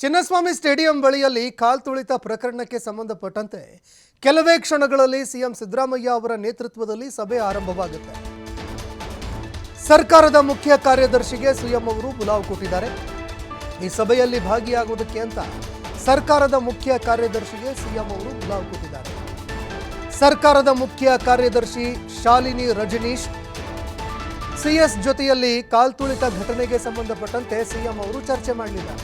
Chinnaswamy stadium ಬಳಿಯಲ್ಲಿ ಕಾಲ್ತುಳಿತ ಪ್ರಕರಣಕ್ಕೆ ಸಂಬಂಧಪಟ್ಟಂತೆ ಕೆಲವೇ ಕ್ಷಣಗಳಲ್ಲಿ ಸಿಎಂ ಸಿದ್ದರಾಮಯ್ಯ ಅವರ ನೇತೃತ್ವದಲ್ಲಿ ಸಭೆ ಆರಂಭವಾಗುತ್ತೆ. ಸರ್ಕಾರದ ಮುಖ್ಯ ಕಾರ್ಯದರ್ಶಿಗೆ ಸಿಎಂ ಅವರು ಬುಲಾವ್ ಕೊಟ್ಟಿದ್ದಾರೆ. ಈ ಸಭೆಯಲ್ಲಿ ಭಾಗಿಯಾಗುವುದಕ್ಕೆ ಅಂತ ಸರ್ಕಾರದ ಮುಖ್ಯ ಕಾರ್ಯದರ್ಶಿಗೆ ಸಿಎಂ ಅವರು ಬುಲಾವ್ ಕೊಟ್ಟಿದ್ದಾರೆ. ಸರ್ಕಾರದ ಮುಖ್ಯ ಕಾರ್ಯದರ್ಶಿ ಶಾಲಿನಿ ರಜನೀಶ್, ಸಿಎಸ್ ಜೊತೆಯಲ್ಲಿ ಕಾಲ್ತುಳಿತ ಘಟನೆಗೆ ಸಂಬಂಧಪಟ್ಟಂತೆ ಸಿಎಂ ಅವರು ಚರ್ಚೆ ಮಾಡಲಿದ್ದಾರೆ.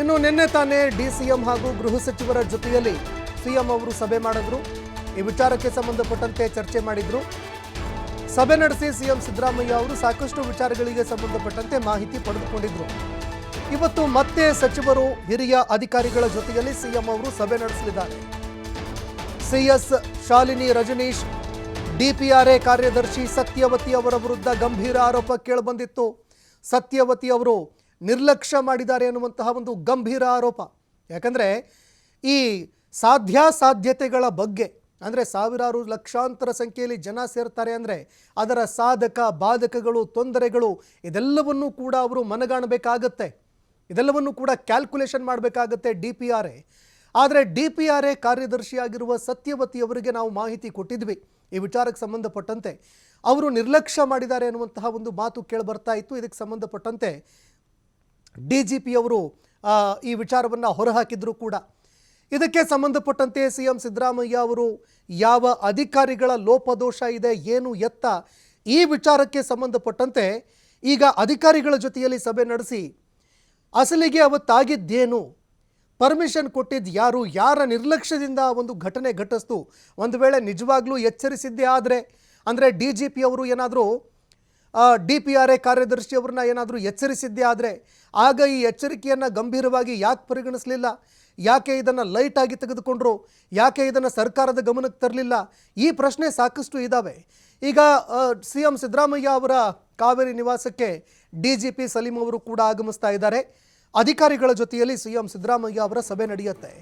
ಇನ್ನು ನಿನ್ನೆ ತಾನೇ ಡಿಸಿಎಂ ಹಾಗೂ ಗೃಹ ಸಚಿವರ ಜೊತೆಯಲ್ಲಿ ಸಿಎಂ ಅವರು ಸಭೆ ಮಾಡಿದ್ರು. ಈ ವಿಚಾರಕ್ಕೆ ಸಂಬಂಧಪಟ್ಟಂತೆ ಚರ್ಚೆ ಮಾಡಿದ್ರು. ಸಭೆ ನಡೆಸಿ ಸಿಎಂ ಸಿದ್ದರಾಮಯ್ಯ ಅವರು ಸಾಕಷ್ಟು ವಿಚಾರಗಳಿಗೆ ಸಂಬಂಧಪಟ್ಟಂತೆ ಮಾಹಿತಿ ಪಡೆದುಕೊಂಡಿದ್ರು. ಇವತ್ತು ಮತ್ತೆ ಸಚಿವರು ಹಿರಿಯ ಅಧಿಕಾರಿಗಳ ಜೊತೆಯಲ್ಲಿ ಸಿಎಂ ಅವರು ಸಭೆ ನಡೆಸಲಿದ್ದಾರೆ. ಸಿಎಸ್ ಶಾಲಿನಿ ರಜನೀಶ್ ಡಿಪಿಆರ್ಎ ಕಾರ್ಯದರ್ಶಿ ಸತ್ಯವತಿ ಅವರ ವಿರುದ್ಧ ಗಂಭೀರ ಆರೋಪ ಕೇಳಿಬಂದಿತ್ತು. ಸತ್ಯವತಿ ಅವರು ನಿರ್ಲಕ್ಷ್ಯ ಮಾಡಿದ್ದಾರೆ ಅನ್ನುವಂತಹ ಒಂದು ಗಂಭೀರ ಆರೋಪ. ಯಾಕಂದರೆ ಈ ಸಾಧ್ಯಾಸಾಧ್ಯತೆಗಳ ಬಗ್ಗೆ, ಅಂದರೆ ಸಾವಿರಾರು ಲಕ್ಷಾಂತರ ಸಂಖ್ಯೆಯಲ್ಲಿ ಜನ ಸೇರ್ತಾರೆ ಅಂದರೆ ಅದರ ಸಾಧಕ, ಬಾಧಕಗಳು, ತೊಂದರೆಗಳು, ಇದೆಲ್ಲವನ್ನೂ ಕೂಡ ಅವರು ಮನಗಾಣಬೇಕಾಗತ್ತೆ. ಇದೆಲ್ಲವನ್ನು ಕೂಡ ಕ್ಯಾಲ್ಕುಲೇಷನ್ ಮಾಡಬೇಕಾಗತ್ತೆ ಡಿ ಪಿ ಆರ್ ಎ. ಆದರೆ ಡಿ ಪಿ ಆರ್ ಎ ಕಾರ್ಯದರ್ಶಿಯಾಗಿರುವ ಸತ್ಯವತಿ ಅವರಿಗೆ ನಾವು ಮಾಹಿತಿ ಕೊಟ್ಟಿದ್ವಿ. ಈ ವಿಚಾರಕ್ಕೆ ಸಂಬಂಧಪಟ್ಟಂತೆ. ಅವರು ನಿರ್ಲಕ್ಷ್ಯ ಮಾಡಿದ್ದಾರೆ ಅನ್ನುವಂತಹ ಒಂದು ಮಾತು ಕೇಳಿ ಬರ್ತಾ ಇತ್ತು. ಇದಕ್ಕೆ ಸಂಬಂಧಪಟ್ಟಂತೆ ಡಿ ಜಿ ಪಿ ಅವರು ಈ ವಿಚಾರವನ್ನು ಹೊರಹಾಕಿದ್ರು ಕೂಡ. ಇದಕ್ಕೆ ಸಂಬಂಧಪಟ್ಟಂತೆ ಸಿ ಎಂ ಸಿದ್ದರಾಮಯ್ಯ ಅವರು, ಯಾವ ಅಧಿಕಾರಿಗಳ ಲೋಪದೋಷ ಇದೆ, ಏನು ಎತ್ತ, ಈ ವಿಚಾರಕ್ಕೆ ಸಂಬಂಧಪಟ್ಟಂತೆ ಈಗ ಅಧಿಕಾರಿಗಳ ಜೊತೆಯಲ್ಲಿ ಸಭೆ ನಡೆಸಿ, ಅಸಲಿಗೆ ಅವತ್ತಾಗಿದ್ದೇನು, ಪರ್ಮಿಷನ್ ಕೊಟ್ಟಿದ್ದು ಯಾರು, ಯಾರ ನಿರ್ಲಕ್ಷ್ಯದಿಂದ ಒಂದು ಘಟನೆ ಘಟಿಸ್ತು, ಒಂದು ವೇಳೆ ನಿಜವಾಗ್ಲೂ ಎಚ್ಚರಿಸಿದ್ದೇ ಆದರೆ, ಅಂದರೆ ಡಿ ಜಿ ಪಿ ಅವರು ಏನಾದರೂ ಡಿ ಪಿ ಆರ್ ಎ ಕಾರ್ಯದರ್ಶಿಯವ್ರನ್ನ ಏನಾದರೂ ಎಚ್ಚರಿಸಿದ್ದೇ ಆದರೆ ಆಗ ಈ ಎಚ್ಚರಿಕೆಯನ್ನು ಗಂಭೀರವಾಗಿ ಯಾಕೆ ಪರಿಗಣಿಸಲಿಲ್ಲ? ಯಾಕೆ ಇದನ್ನು ಲೈಟಾಗಿ ತೆಗೆದುಕೊಂಡ್ರು? ಯಾಕೆ ಇದನ್ನು ಸರ್ಕಾರದ ಗಮನಕ್ಕೆ ತರಲಿಲ್ಲ? ಈ ಪ್ರಶ್ನೆ ಸಾಕಷ್ಟು ಇದ್ದಾವೆ ಈಗ ಸಿ ಎಂ ಸಿದ್ದರಾಮಯ್ಯ ಅವರ ಕಾವೇರಿ ನಿವಾಸಕ್ಕೆ ಡಿ ಜಿ ಪಿ ಸಲೀಂ ಅವರು ಕೂಡ ಆಗಮಿಸ್ತಾ ಇದ್ದಾರೆ. ಅಧಿಕಾರಿಗಳ ಜೊತೆಯಲ್ಲಿ ಸಿ ಎಂ ಸಿದ್ದರಾಮಯ್ಯ ಅವರ ಸಭೆ ನಡೆಯುತ್ತೆ.